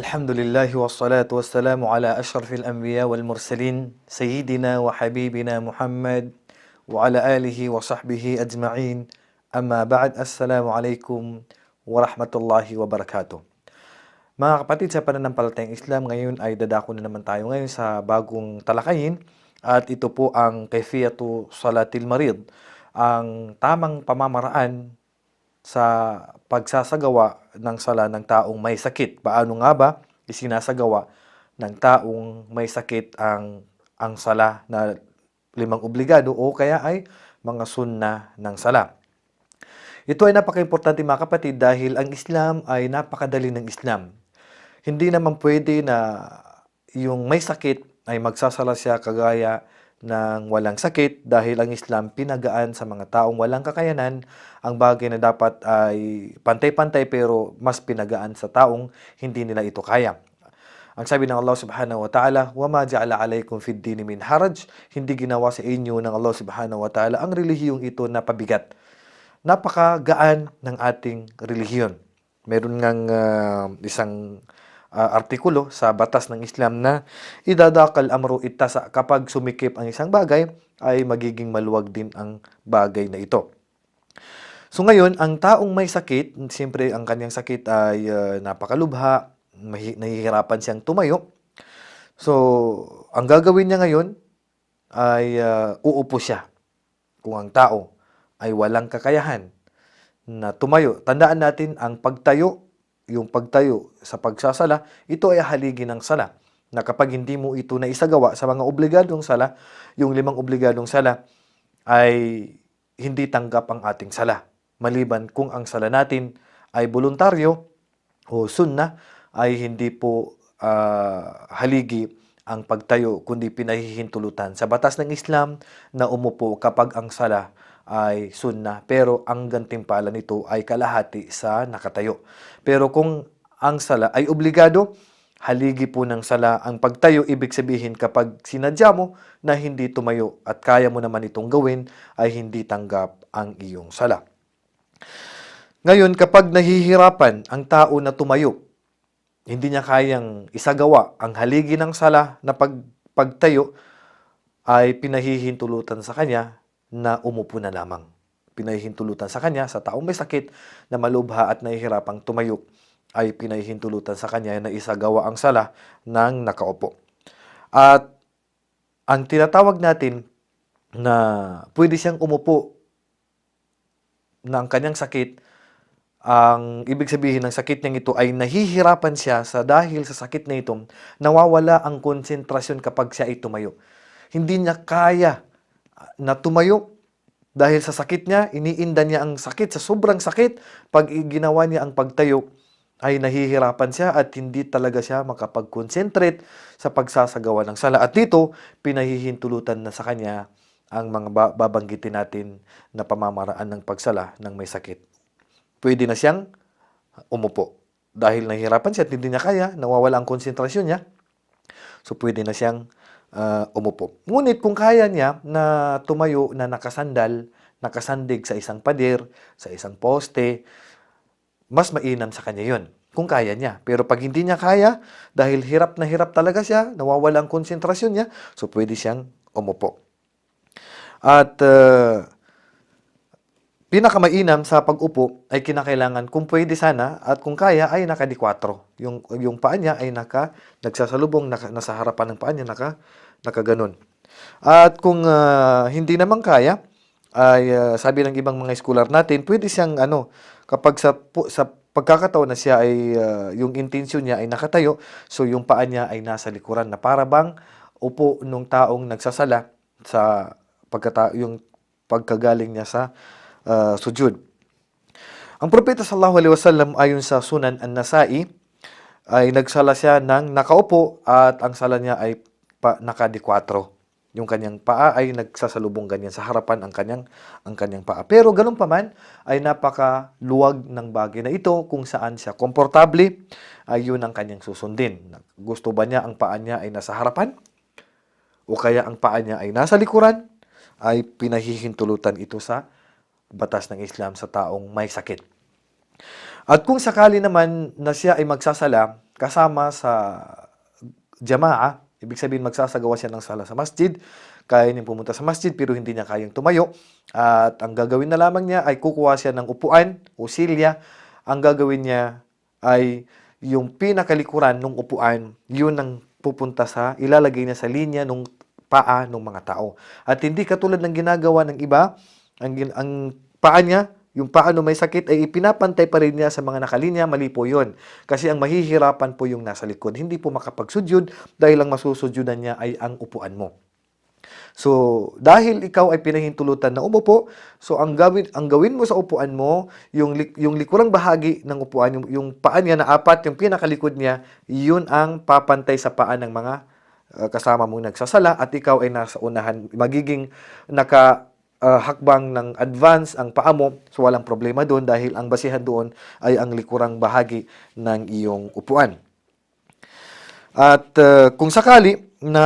الحمد لله والصلاة والسلام على أشرف الأنبياء والمرسلين سيدنا وحبيبنا محمد وعلى آله وصحبه أجمعين أما بعد السلام عليكم ورحمة الله وبركاته Mga kapatid sa pananampalatayang Islam, ngayon ay dadako na naman tayo ngayon sa bagong talakayin at ito po ang Kaifiyatu Salatil Marid, ang tamang pamamaraan sa pagsasagawa ng sala ng taong may sakit. Paano nga ba isinasagawa ng taong may sakit ang ang sala na limang obligado o kaya ay mga sunna ng sala. Ito ay napaka-importante mga kapatid dahil ang Islam ay napakadali ng Islam. Hindi naman pwede na yung may sakit ay magsasala siya kagaya ng walang sakit dahil ang Islam pinagaan sa mga taong walang kakayanan ang bagay na dapat ay pantay-pantay pero mas pinagaan sa taong hindi nila ito kaya. Ang sabi ng Allah subhanahu wa ta'ala, وَمَا جَعَلَ عَلَيْكُمْ فِي الدِّينِ مِنْ haraj Hindi ginawa sa inyo ng Allah subhanahu wa ta'ala ang relihiyong ito na pabigat. Napakagaan ng ating relihiyon. Meron ngang ah, isang ah, artikulo sa batas ng Islam na idadakal amro itasa kapag sumikip ang isang bagay ay magiging maluwag din ang bagay na ito. So ngayon, ang taong may sakit, siyempre ang kanyang sakit ay ah, napakalubha, nahihirapan siyang tumayo. So, ang gagawin niya ngayon ay ah, uupo siya. Kung ang tao ay walang kakayahan na tumayo. Tandaan natin ang pagtayo, yung pagtayo sa pagsasala, ito ay haligi ng sala. Na kapag hindi mo ito na isagawa sa mga obligadong sala, yung limang obligadong sala ay hindi tanggap ang ating sala. Maliban kung ang sala natin ay voluntaryo o sunna ay hindi po ah, haligi ang pagtayo kundi pinahihintulutan sa batas ng Islam na umupo kapag ang sala ay sunna pero ang gantimpala nito ay kalahati sa nakatayo. Pero kung ang sala ay obligado, haligi po ng sala ang pagtayo ibig sabihin kapag sinadya mo na hindi tumayo at kaya mo naman itong gawin ay hindi tanggap ang iyong sala. Ngayon, kapag nahihirapan ang tao na tumayo, hindi niya kayang isagawa ang haligi ng sala na pag, pagtayo, ay pinahihintulutan sa kanya na umupo na lamang. Pinahihintulutan sa kanya, sa taong may sakit na malubha at nahihirapang tumayo, ay pinahihintulutan sa kanya na isagawa ang sala ng nakaupo. At ang tinatawag natin na pwede siyang umupo ang kanyang sakit, ang ibig sabihin ng sakit niyang ito ay nahihirapan siya sa dahil sa sakit na ito, nawawala ang konsentrasyon kapag siya ay tumayo. Hindi niya kaya na tumayo dahil sa sakit niya, iniinda niya ang sakit, sa sobrang sakit, pag ginawa niya ang pagtayo, ay nahihirapan siya at hindi talaga siya makapag-concentrate sa pagsasagawa ng sala. At dito, pinahihintulutan na sa kanya ang mga ba- babanggitin natin na pamamaraan ng pagsala ng may sakit. Pwede na siyang umupo. Dahil nahihirapan siya at hindi niya kaya, nawawala ang konsentrasyon niya, so pwede na siyang ah, umupo. Ngunit kung kaya niya na tumayo na nakasandal, nakasandig sa isang pader, sa isang poste, mas mainam sa kanya yon kung kaya niya. Pero pag hindi niya kaya, dahil hirap na hirap talaga siya, nawawala ang konsentrasyon niya, so pwede siyang umupo. At uh, pinakamainam sa pag-upo ay kinakailangan kung pwede sana at kung kaya ay nakadikwatro. Yung, yung paa niya ay naka, nagsasalubong, naka, nasa harapan ng paa niya, naka, nakaganon. At kung ah, hindi naman kaya, ay ah, sabi ng ibang mga scholar natin, pwede siyang ano, kapag sa, sa pagkakataon na siya ay ah, yung intensyon niya ay nakatayo, so yung paa niya ay nasa likuran na para bang upo nung taong nagsasala sa pagkata yung pagkagaling niya sa ah, sujud. Ang propeta sallallahu alaihi wasallam ayon sa Sunan An-Nasa'i ay nagsala siya ng nakaupo at ang sala niya ay pa, nakadikwatro. Yung kanyang paa ay nagsasalubong ganyan sa harapan ang kanyang ang kanyang paa. Pero ganun pa man ay napakaluwag ng bagay na ito kung saan siya komportable ay yun ang kanyang susundin. Gusto ba niya ang paa niya ay nasa harapan? O kaya ang paa niya ay nasa likuran? Ay pinahihintulutan ito sa batas ng Islam sa taong may sakit. At kung sakali naman na siya ay magsasala, kasama sa jamaa, ibig sabihin magsasagawa siya ng sala sa masjid, kaya niyang pumunta sa masjid pero hindi niya kayang tumayo. At ang gagawin na lamang niya ay kukuha siya ng upuan o silya. Ang gagawin niya ay yung pinakalikuran ng upuan, yun ang pupunta sa, ilalagay niya sa linya ng paa ng mga tao. At hindi katulad ng ginagawa ng iba, ang, ang paa niya, yung paa no may sakit ay ipinapantay pa rin niya sa mga nakalinya, mali po yun. Kasi ang mahihirapan po yung nasa likod. Hindi po makapagsudyod dahil ang masusudyudan niya ay ang upuan mo. So, dahil ikaw ay pinahintulutan na umupo, so ang gawin ang gawin mo sa upuan mo, yung yung likurang bahagi ng upuan, yung, yung paa niya na apat, yung pinakalikod niya, yun ang papantay sa paa ng mga uh, kasama mong nagsasala at ikaw ay nasa unahan, magiging naka uh, hakbang ng advance ang paa mo, so walang problema doon dahil ang basihan doon ay ang likurang bahagi ng iyong upuan. At uh, kung sakali na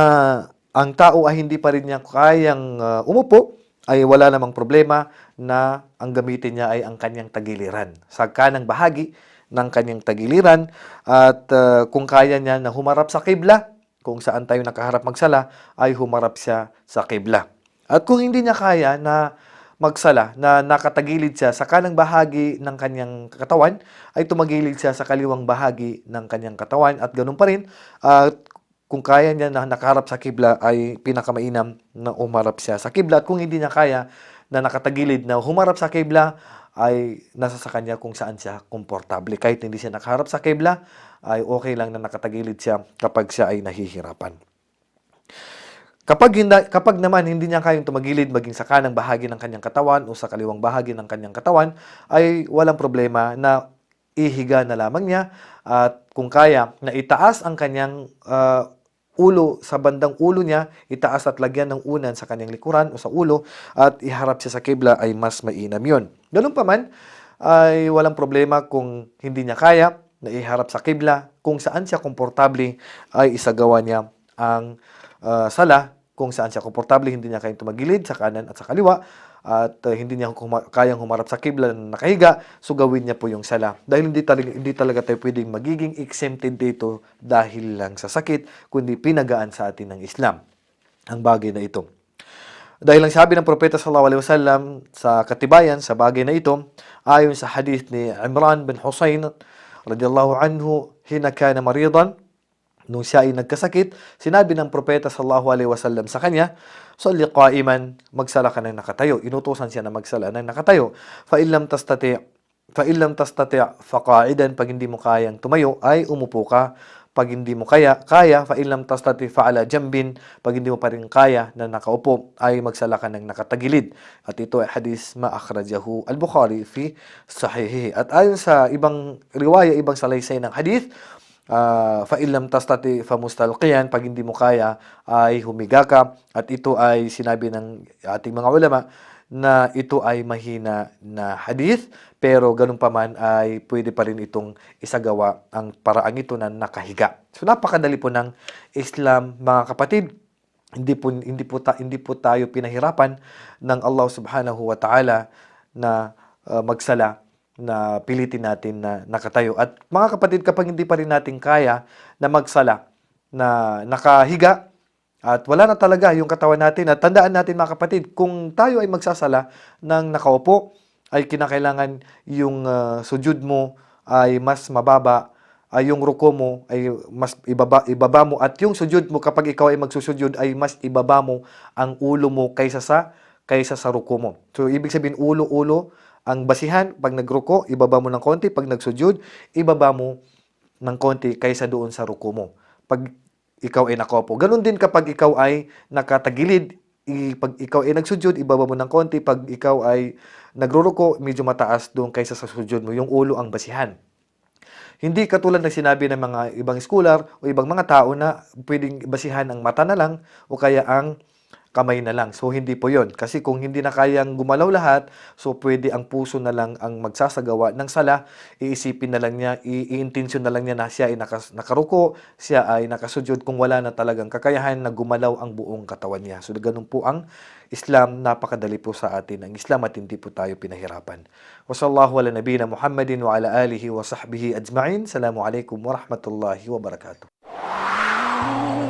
ang tao ay hindi pa rin niya kayang uh, umupo, ay wala namang problema na ang gamitin niya ay ang kanyang tagiliran. Sa kanang bahagi ng kanyang tagiliran at uh, kung kaya niya na humarap sa kibla, kung saan tayo nakaharap magsala, ay humarap siya sa kibla. At kung hindi niya kaya na magsala, na nakatagilid siya sa kanang bahagi ng kanyang katawan, ay tumagilid siya sa kaliwang bahagi ng kanyang katawan at ganun pa rin, at kung kaya niya na nakaharap sa kibla ay pinakamainam na umarap siya sa kibla. At kung hindi niya kaya na nakatagilid na humarap sa kibla, ay nasa sa kanya kung saan siya komportable. Kahit hindi siya nakaharap sa kibla, ay okay lang na nakatagilid siya kapag siya ay nahihirapan. Kapag, hindi, kapag naman hindi niya kayang tumagilid maging sa kanang bahagi ng kanyang katawan o sa kaliwang bahagi ng kanyang katawan, ay walang problema na ihiga na lamang niya at kung kaya na itaas ang kanyang uh, ulo sa bandang ulo niya, itaas at lagyan ng unan sa kanyang likuran o sa ulo at iharap siya sa kibla ay mas mainam yon. Ganun pa man, ay walang problema kung hindi niya kaya na iharap sa kibla, kung saan siya komportable ay isagawa niya ang uh, sala, kung saan siya komportable, hindi niya kayang tumagilid sa kanan at sa kaliwa, at uh, hindi niya kuma- kayang humarap sa kibla na nakahiga, so gawin niya po yung sala. Dahil hindi talaga, hindi talaga tayo pwedeng magiging exempted dito dahil lang sa sakit, kundi pinagaan sa atin ng Islam ang bagay na ito. Dahil lang sabi ng Propeta sallallahu alaihi wasallam sa katibayan sa bagay na ito, ayon sa hadith ni Imran bin Husayn radiyallahu anhu, hina kana maridan, nung siya ay nagkasakit, sinabi ng propeta sallallahu alaihi wasallam sa kanya, "Salli qa'iman, magsala ka ng nakatayo." Inutusan siya na magsala ng nakatayo. Fa illam tastati fa illam tastati fa qa'idan pag hindi mo kayang tumayo ay umupo ka. Pag hindi mo kaya, kaya, fa illam tastati fa ala jambin, pag hindi mo pa rin kaya na nakaupo, ay magsala ka ng nakatagilid. At ito ay hadis ma akhrajahu al-Bukhari fi sahihi. At ayon sa ibang riwaya, ibang salaysay ng hadith, uh, fa illam tastati fa mustalqiyan pag hindi mo kaya ay humiga ka at ito ay sinabi ng ating mga ulama na ito ay mahina na hadith pero ganun pa man ay pwede pa rin itong isagawa ang paraang ito na nakahiga. So napakadali po ng Islam mga kapatid. Hindi po hindi po ta, hindi po tayo pinahirapan ng Allah Subhanahu wa Ta'ala na uh, magsala na pilitin natin na nakatayo. At mga kapatid, kapag hindi pa rin natin kaya na magsala, na nakahiga, at wala na talaga yung katawan natin. At tandaan natin mga kapatid, kung tayo ay magsasala ng nakaupo, ay kinakailangan yung uh, sujud mo ay mas mababa, ay yung ruko mo ay mas ibaba, ibaba mo at yung sujud mo kapag ikaw ay magsusujud ay mas ibaba mo ang ulo mo kaysa sa kaysa sa ruko mo. So ibig sabihin ulo-ulo ang basihan pag nagruko, ibaba mo ng konti, pag nagsujud, ibaba mo ng konti kaysa doon sa ruko mo. Pag ikaw ay nakopo. Ganon din kapag ikaw ay nakatagilid, pag ikaw ay nagsujud, ibaba mo ng konti. Pag ikaw ay nagruruko, medyo mataas doon kaysa sa sujud mo. Yung ulo ang basihan. Hindi katulad ng sinabi ng mga ibang scholar o ibang mga tao na pwedeng basihan ang mata na lang o kaya ang kamay na lang. So hindi po 'yon. Kasi kung hindi na kayang gumalaw lahat, so pwede ang puso na lang ang magsasagawa ng sala. Iisipin na lang niya, iintensyon na lang niya na siya ay nakas- nakaruko, siya ay nakasujud kung wala na talagang kakayahan na gumalaw ang buong katawan niya. So ganun po ang Islam, napakadali po sa atin ang Islam at hindi po tayo pinahirapan. Wa sallallahu ala nabiyina Muhammadin wa ala alihi wa sahbihi ajma'in. Assalamu alaikum wa rahmatullahi wa barakatuh.